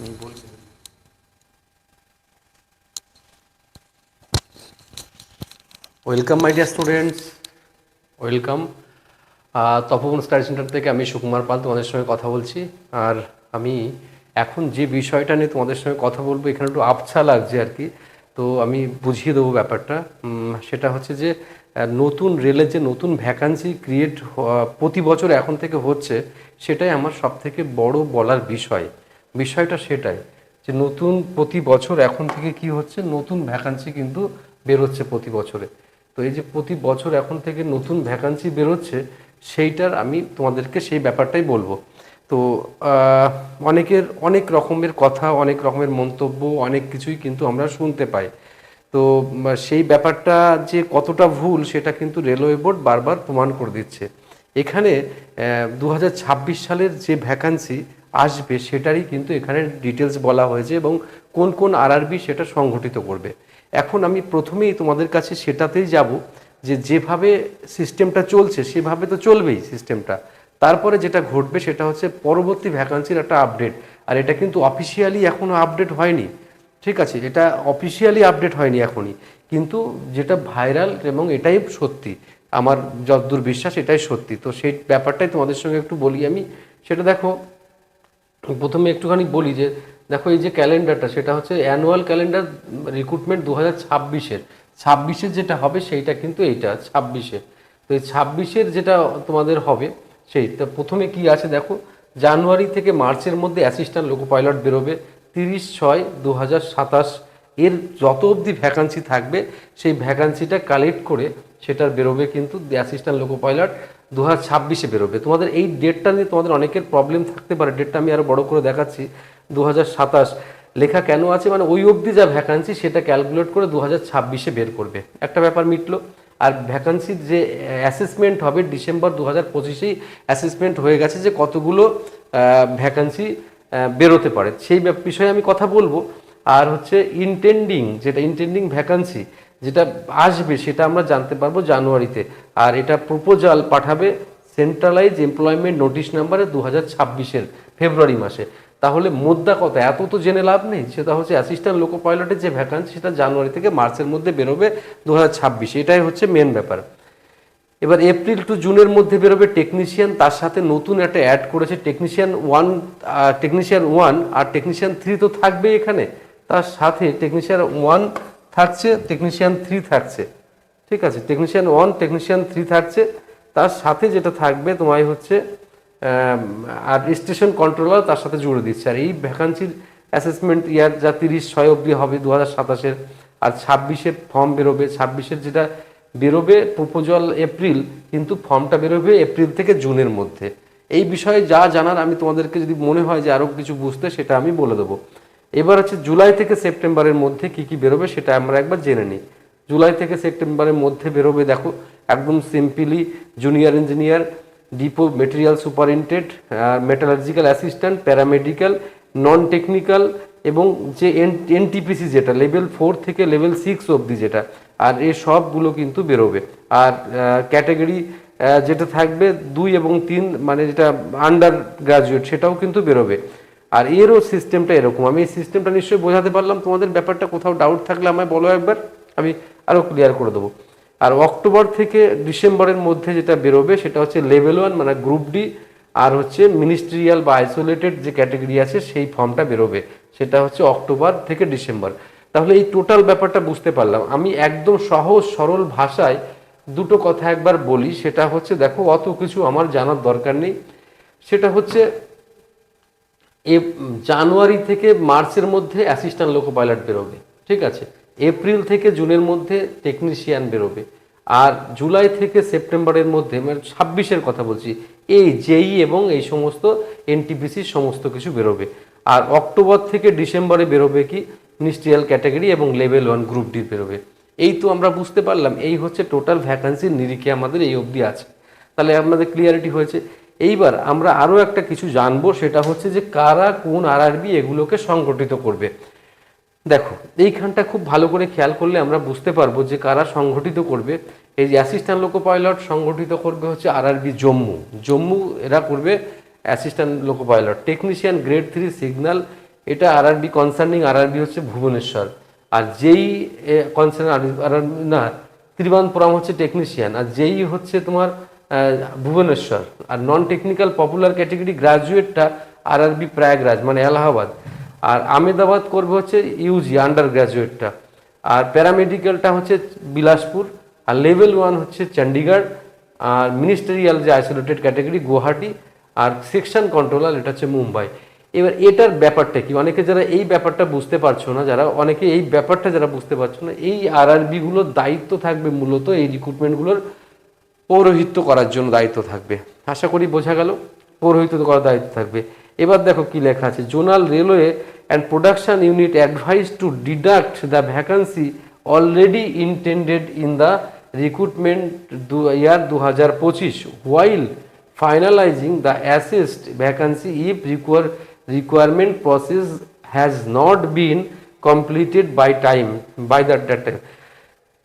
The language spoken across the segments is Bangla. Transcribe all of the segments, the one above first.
তুমি বলবে welcome my dear students welcome Tapoban study centre থেকে আমি সুকুমার পাল তোমাদের সঙ্গে কথা বলছি। আর আমি এখন যে বিষয়টা নিয়ে তোমাদের সঙ্গে কথা বলব, এখানে একটু আবছা লাগছে আর কি। তো আমি বুঝিয়ে দেবো ব্যাপারটা। সেটা হচ্ছে যে নতুন রেলের যে নতুন ভ্যাকান্সি ক্রিয়েট প্রতি বছর এখন থেকে হচ্ছে, সেটাই আমার সব থেকে বড় বলার বিষয়। বিষয়টা সেটাই যে নতুন প্রতি বছর এখন থেকে কি হচ্ছে? নতুন ভ্যাকান্সি কিন্তু বেরোচ্ছে প্রতি বছরে। তো এই যে প্রতি বছর এখন থেকে নতুন ভ্যাকান্সি বেরোচ্ছে, সেইটার আমি তোমাদেরকে সেই ব্যাপারটাই বলব। তো অনেকের অনেক রকমের কথা, অনেক রকমের মন্তব্য, অনেক কিছুই কিন্তু আমরা শুনতে পাই। তো সেই ব্যাপারটা যে কতটা ভুল, সেটা কিন্তু রেলওয়ে বোর্ড বারবার প্রমাণ করে দিচ্ছে। এখানে দু হাজার ছাব্বিশ সালের যে ভ্যাকান্সি আসবে সেটারই কিন্তু এখানে ডিটেলস বলা হয়েছে এবং কোন কোন আরআরবি সেটা সংগঠিত করবে। এখন আমি প্রথমেই তোমাদের কাছে সেটাতেই যাব যে যেভাবে সিস্টেমটা চলছে, সেভাবে তো চলবেই সিস্টেমটা তারপরে যেটা ঘটবে সেটা হচ্ছে পরবর্তী ভ্যাকান্সির একটা আপডেট আর এটা কিন্তু অফিসিয়ালি এখনও আপডেট হয়নি। ঠিক আছে, এটা অফিসিয়ালি আপডেট হয়নি এখনই। কিন্তু যেটা ভাইরাল এবং এটাই সত্যি, আমার যতদূর বিশ্বাস এটাই সত্যি। তো সেই ব্যাপারটাই তোমাদের সঙ্গে একটু বলি আমি। সেটা দেখো প্রথমে একটুখানি বলি যে, দেখো এই যে ক্যালেন্ডারটা, সেটা হচ্ছে অ্যানুয়াল ক্যালেন্ডার রিক্রুটমেন্ট দু হাজার ছাব্বিশের। ছাব্বিশের যেটা হবে, সেইটা কিন্তু এইটা ছাব্বিশে তো এই ছাব্বিশের যেটা তোমাদের হবে, সেই, তো প্রথমে কি আছে দেখো, জানুয়ারি থেকে মার্চের মধ্যে অ্যাসিস্ট্যান্ট লোকো পাইলট বেরোবে, তিরিশ ছয় দু হাজার সাতাশ। এর যত অবধি ভ্যাকান্সি থাকবে, সেই ভ্যাকান্সিটা কালেক্ট করে সেটার বেরোবে কিন্তু অ্যাসিস্ট্যান্ট লোকো পাইলট দু হাজার ছাব্বিশে বেরোবে। তোমাদের এই ডেটটা নিয়ে তোমাদের অনেকের প্রবলেম থাকতে পারে। ডেটটা আমি আরও বড় করে দেখাচ্ছি। দু হাজার সাতাশ। লেখা কেন আছে? মানে ওই অবধি যা ভ্যাকান্সি সেটা ক্যালকুলেট করে দু হাজার ছাব্বিশে বের করবে। একটা ব্যাপার মিটলো। আর ভ্যাকান্সির যে অ্যাসেসমেন্ট হবে ডিসেম্বর দু হাজার পঁচিশেই অ্যাসেসমেন্ট হয়ে গেছে যে কতগুলো ভ্যাকান্সি বেরোতে পারে। সেই বিষয়ে আমি কথা বলব। আর হচ্ছে ইনটেন্ডিং যেটা ইনটেন্ডিং ভ্যাকান্সি যেটা আসবে, সেটা আমরা জানতে পারব জানুয়ারিতে। আর এটা প্রপোজাল পাঠাবে সেন্ট্রালাইজ এমপ্লয়মেন্ট নোটিশ নাম্বারে দু হাজার ছাব্বিশের ফেব্রুয়ারি মাসে। তাহলে মোদ্দা কথা, এত তো জেনে লাভ নেই। সেটা হচ্ছে অ্যাসিস্ট্যান্ট লোকো পাইলটের যে ভ্যাকান্সি সেটা জানুয়ারি থেকে মার্চের মধ্যে বেরোবে দু হাজার ছাব্বিশে। এটাই হচ্ছে মেন ব্যাপার। এবার এপ্রিল টু জুনের মধ্যে বেরোবে টেকনিশিয়ান তার সাথে নতুন একটা অ্যাড করেছে টেকনিশিয়ান ওয়ান টেকনিশিয়ান ওয়ান আর টেকনিশিয়ান থ্রি তো থাকবে এখানে। তার সাথে টেকনিশিয়ান ওয়ান থাকছে টেকনিশিয়ান থ্রি থাকছে। ঠিক আছে টেকনিশিয়ান ওয়ান টেকনিশিয়ান থ্রি থাকছে। তার সাথে যেটা থাকবে তোমায় হচ্ছে আর স্টেশন কন্ট্রোলার তার সাথে জুড়ে দিচ্ছে। আর এই ভ্যাকান্সির অ্যাসেসমেন্ট ইয়ার যা তিরিশ, ছয় অবধি হবে দু হাজার সাতাশের, আর ছাব্বিশে ফর্ম বেরোবে। ছাব্বিশের যেটা বেরোবে প্রপোজাল এপ্রিল কিন্তু ফর্মটা বেরোবে এপ্রিল থেকে জুনের মধ্যে। এই বিষয়ে যা জানার আমি তোমাদেরকে যদি মনে হয় যে আরও কিছু বুঝতে, সেটা আমি বলে দেবো। এবার হচ্ছে জুলাই থেকে সেপ্টেম্বরের মধ্যে কি কি বেরোবে সেটা আমরা একবার জেনে নিই। জুলাই থেকে সেপ্টেম্বরের মধ্যে বেরোবে, দেখো, একদম simply junior engineer depot material superintendent metallurgical assistant paramedical non technical এবং যে এন এনটিপিসি যেটা লেভেল ফোর থেকে লেভেল সিক্স অবধি যেটা, আর এ সবগুলো কিন্তু বেরোবে। আর ক্যাটাগরি যেটা থাকবে দুই এবং তিন মানে যেটা আন্ডার গ্রাজুয়েট সেটাও কিন্তু বেরোবে। আর এরও সিস্টেমটা এরকম। আমি এই সিস্টেমটা নিশ্চয়ই বোঝাতে পারলাম। তোমাদের ব্যাপারটা কোথাও ডাউট থাকলে আমায় বলো একবার। আমি আরও ক্লিয়ার করে দেবো। আর অক্টোবর থেকে ডিসেম্বরের মধ্যে যেটা বেরোবে সেটা হচ্ছে লেভেল ওয়ান মানে গ্রুপ ডি আর হচ্ছে মিনিস্ট্রিয়াল বা আইসোলেটেড যে ক্যাটাগরি আছে, সেই ফর্মটা বেরোবে। সেটা হচ্ছে অক্টোবর থেকে ডিসেম্বর। তাহলে এই টোটাল ব্যাপারটা বুঝতে পারলাম। আমি একদম সহজ, সরল ভাষায় দুটো কথা একবার বলি। সেটা হচ্ছে, দেখো, অত কিছু আমার জানার দরকার নেই। সেটা হচ্ছে এ জানুয়ারি থেকে মার্চের মধ্যে অ্যাসিস্ট্যান্ট লোকো পাইলট বেরোবে, ঠিক আছে? এপ্রিল থেকে জুনের মধ্যে টেকনিশিয়ান বেরোবে, আর জুলাই থেকে সেপ্টেম্বরের মধ্যে মানে ছাব্বিশের কথা বলছি, এই জেই এবং এই সমস্ত এনটিপিসির সমস্ত কিছু বেরোবে। আর অক্টোবর থেকে ডিসেম্বরে বেরোবে কি? মিনিস্ট্রিয়াল ক্যাটাগরি এবং লেভেল ওয়ান গ্রুপ ডি বেরোবে। এই তো আমরা বুঝতে পারলাম, এই হচ্ছে টোটাল ভ্যাকান্সির নিরিখে আমাদের এই অবধি আছে। তাহলে আপনাদের ক্লিয়ারিটি হয়েছে। এইবার আমরা আরও একটা কিছু জানব, সেটা হচ্ছে যে কারা কোন আরআরবি এগুলোকে সংগঠিত করবে। দেখো, এইখানটা খুব ভালো করে খেয়াল করলে আমরা বুঝতে পারব যে কারা সংগঠিত করবে। এই অ্যাসিস্ট্যান্ট লোকো পাইলট সংগঠিত করবে হচ্ছে আরআরবি জম্মু। জম্মু এরা করবে assistant loco pilot technician grade three signal এটা আরআরবি কনসার্নিং আরআরবি হচ্ছে ভুবনেশ্বর। আর যেই কনসার্ন আর না ত্রিবানপুরম হচ্ছে টেকনিশিয়ান আর যেই হচ্ছে তোমার ভুবনেশ্বর। আর নন টেকনিক্যাল পপুলার ক্যাটেগরি গ্রাজুয়েটটা আর আরআরবি প্রয়াগরাজ মানে এলাহাবাদ। আর আমেদাবাদ করবে হচ্ছে ইউজি আন্ডার গ্রাজুয়েটটা আর প্যারামেডিক্যালটা হচ্ছে বিলাসপুর। আর লেভেল ওয়ান হচ্ছে চণ্ডীগড় আর মিনিস্টারিয়াল যে আইসোলেটেড ক্যাটাগরি গুয়াহাটি। আর সেকশন কন্ট্রোলার এটা হচ্ছে মুম্বাই। এবার এটার ব্যাপারটা কি? অনেকে যারা এই ব্যাপারটা বুঝতে পারছ না, যারা অনেকে এই ব্যাপারটা যারা বুঝতে পারছ না, এই আরআরবিগুলোর দায়িত্ব থাকবে মূলত এই রিক্রুটমেন্টগুলোর পৌরোহিত্য করার জন্য দায়িত্ব থাকবে। আশা করি বোঝা গেল? পৌরোহিত্য করার দায়িত্ব থাকবে। এবার দেখো কি লেখা আছে zonal railway and production unit advise to deduct the vacancy already intended in the recruitment দু ইয়ার দু হাজার পঁচিশ while finalizing the assessed vacancy if require, requirement process has not been completed by time by that data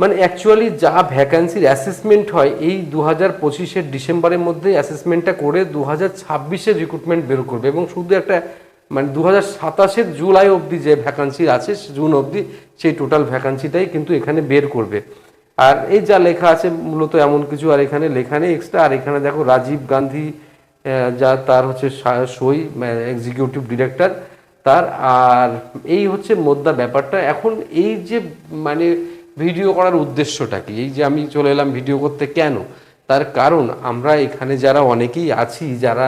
মানে অ্যাকচুয়ালি যা ভ্যাকান্সির অ্যাসেসমেন্ট হয়, এই দু হাজার পঁচিশের ডিসেম্বরের মধ্যে অ্যাসেসমেন্টটা করে দু হাজার ছাব্বিশের রিক্রুটমেন্ট বের করবে এবং শুধু একটা মানে দু হাজার সাতাশের জুলাই অবধি যে ভ্যাকান্সি আছে, জুন অবধি সেই টোটাল ভ্যাকান্সিটাই কিন্তু এখানে বের করবে। আর এই যা লেখা আছে, মূলত এমন কিছু, আর এখানে লেখা নেই এক্সট্রা আর এখানে দেখো রাজীব গান্ধী যা তার হচ্ছে সই এক্সিকিউটিভ ডিরেক্টর তার, আর এই হচ্ছে মোদ্দা ব্যাপারটা। এখন এই যে মানে ভিডিও করার উদ্দেশ্যটা কি? এই যে আমি চলে এলাম ভিডিও করতে কেন? তার কারণ আমরা এখানে যারা অনেকেই আছি, যারা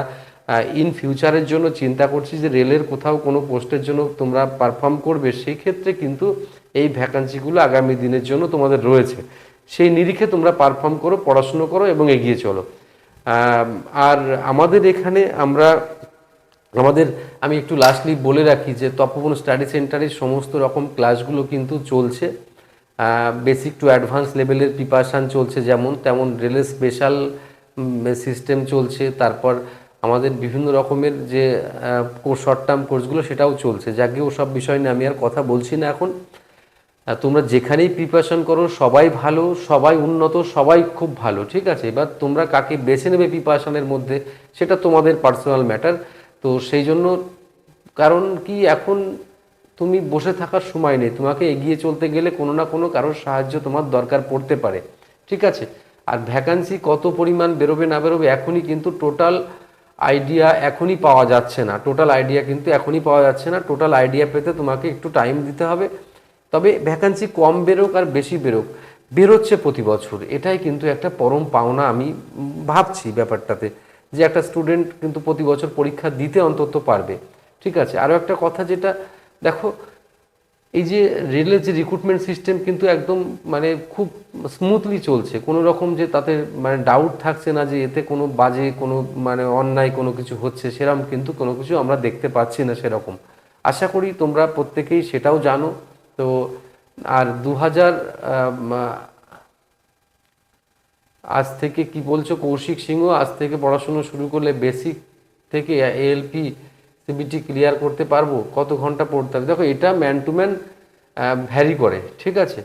ইন ফিউচারের জন্য চিন্তা করছি যে রেলের কোথাও কোনো পোস্টের জন্য তোমরা পারফর্ম করবে সেই ক্ষেত্রে কিন্তু এই ভ্যাকান্সিগুলো আগামী দিনের জন্য তোমাদের রয়েছে। সেই নিরিখে তোমরা পারফর্ম করো, পড়াশুনো করো এবং এগিয়ে চলো। আর আমাদের এখানে আমরা, আমাদের, আমি একটু লাস্টলি বলে রাখি যে তপবন স্টাডি সেন্টারের সমস্ত রকম ক্লাসগুলো কিন্তু চলছে। বেসিক টু অ্যাডভান্স লেভেলের প্রিপারেশান চলছে যেমন, তেমন রেলের স্পেশাল সিস্টেম চলছে। তারপর আমাদের বিভিন্ন রকমের যে কোর্স শর্ট টার্ম কোর্সগুলো সেটাও চলছে। যাকে ওসব বিষয় নিয়ে আমি আর কথা বলছি না এখন। তোমরা যেখানেই প্রিপারেশন করো, সবাই ভালো, সবাই উন্নত, সবাই খুব ভালো, ঠিক আছে? এবার তোমরা কাকে বেছে নেবে প্রিপারেশনের মধ্যে, সেটা তোমাদের পার্সোনাল ম্যাটার তো সেই জন্য, কারণ কি, এখন তুমি বসে থাকার সময় নেই। তোমাকে এগিয়ে চলতে গেলে কোনো না কোনো কারোর সাহায্য তোমার দরকার পড়তে পারে। ঠিক আছে? আর ভ্যাকান্সি কত পরিমাণ বেরোবে না বেরোবে এখনই কিন্তু টোটাল আইডিয়া এখনই পাওয়া যাচ্ছে না। টোটাল আইডিয়া কিন্তু এখনই পাওয়া যাচ্ছে না। টোটাল আইডিয়া পেতে তোমাকে একটু টাইম দিতে হবে। তবে ভ্যাকান্সি কম বেরোক আর বেশি বেরোক। বেরোচ্ছে প্রতি বছর। এটাই কিন্তু একটা পরম পাওনা আমি ভাবছি ব্যাপারটাতে। যে একটা স্টুডেন্ট কিন্তু প্রতি বছর পরীক্ষা দিতে অন্তত পারবে। ঠিক আছে? আরও একটা কথা যেটা দেখো, এই যে রেলের যে রিক্রুটমেন্ট সিস্টেম কিন্তু একদম মানে খুব স্মুথলি চলছে। কোনো রকম যে তাতে মানে ডাউট থাকছে না যে এতে কোনো বাজে, কোনো মানে অন্যায় কোনো কিছু হচ্ছে সেরকম কিন্তু কোনো কিছু আমরা দেখতে পাচ্ছি না সেরকম। আশা করি তোমরা প্রত্যেকেই সেটাও জানো। তো আর দু হাজার আজ থেকে কি বলছো? কৌশিক সিংহ আজ থেকে পড়াশুনো শুরু করলে বেসিক থেকে এএলপি সিবিটি ক্লিয়ার করতে পারব? কত ঘণ্টা পড়তে হবে? দেখো, এটা ম্যান টু ম্যান ভ্যারি করে, ঠিক আছে?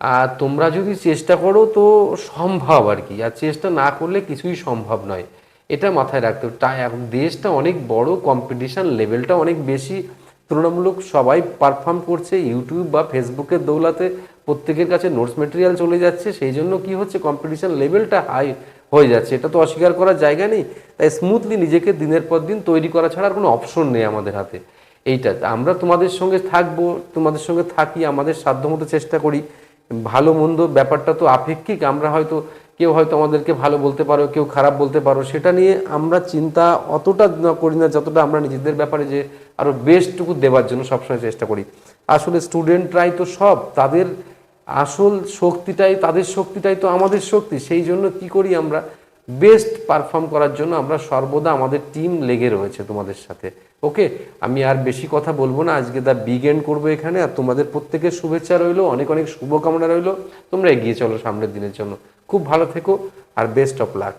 আর তোমরা যদি চেষ্টা করো তো সম্ভব আর কি। আর চেষ্টা না করলে কিছুই সম্ভব নয়। এটা মাথায় রাখতে হবে। এখন দেশটা অনেক বড় কম্পিটিশান লেভেলটা অনেক বেশি। তুলনামূলক সবাই পারফর্ম করছে ইউটিউব বা ফেসবুকের দৌলাতে। প্রত্যেকের কাছে নোটস মেটেরিয়াল চলে যাচ্ছে। সেই জন্য কি হচ্ছে? কম্পিটিশান লেভেলটা হাই হয়ে যাচ্ছে। এটা তো অস্বীকার করার জায়গা নেই। তাই স্মুথলি নিজেকে দিনের পর দিন তৈরি করা ছাড়া আর কোনো অপশন নেই আমাদের হাতে। এইটা, আমরা তোমাদের সঙ্গে থাকব, তোমাদের সঙ্গে থাকি, আমাদের সাধ্যমতো চেষ্টা করি। ভালো মন্দ ব্যাপারটা তো আপেক্ষিক, আমরা হয়তো, কেউ হয়তো আমাদেরকে ভালো বলতে পারো, কেউ খারাপ বলতে পারো, সেটা নিয়ে আমরা চিন্তা অতটা করি না, যতটা আমরা নিজেদের ব্যাপারে যে আরও বেস্টটুকু দেওয়ার জন্য সবসময় চেষ্টা করি। আসলে স্টুডেন্টরাই তো সব, তাদের আসল শক্তিটাই, তাদের শক্তিটাই তো আমাদের শক্তি। সেই জন্য কি করি আমরা? বেস্ট পারফর্ম করার জন্য আমরা সর্বদা আমাদের টিম লেগে রয়েছে তোমাদের সাথে। ওকে আমি আর বেশি কথা বলব না। আজকে দা বিগ এন্ড করব এখানে। আর তোমাদের প্রত্যেকের শুভেচ্ছা রইল, অনেক অনেক শুভকামনা রইল। তোমরা এগিয়ে চলো সামনের দিনের জন্য। খুব ভালো থেকো, আর বেস্ট অফ লাক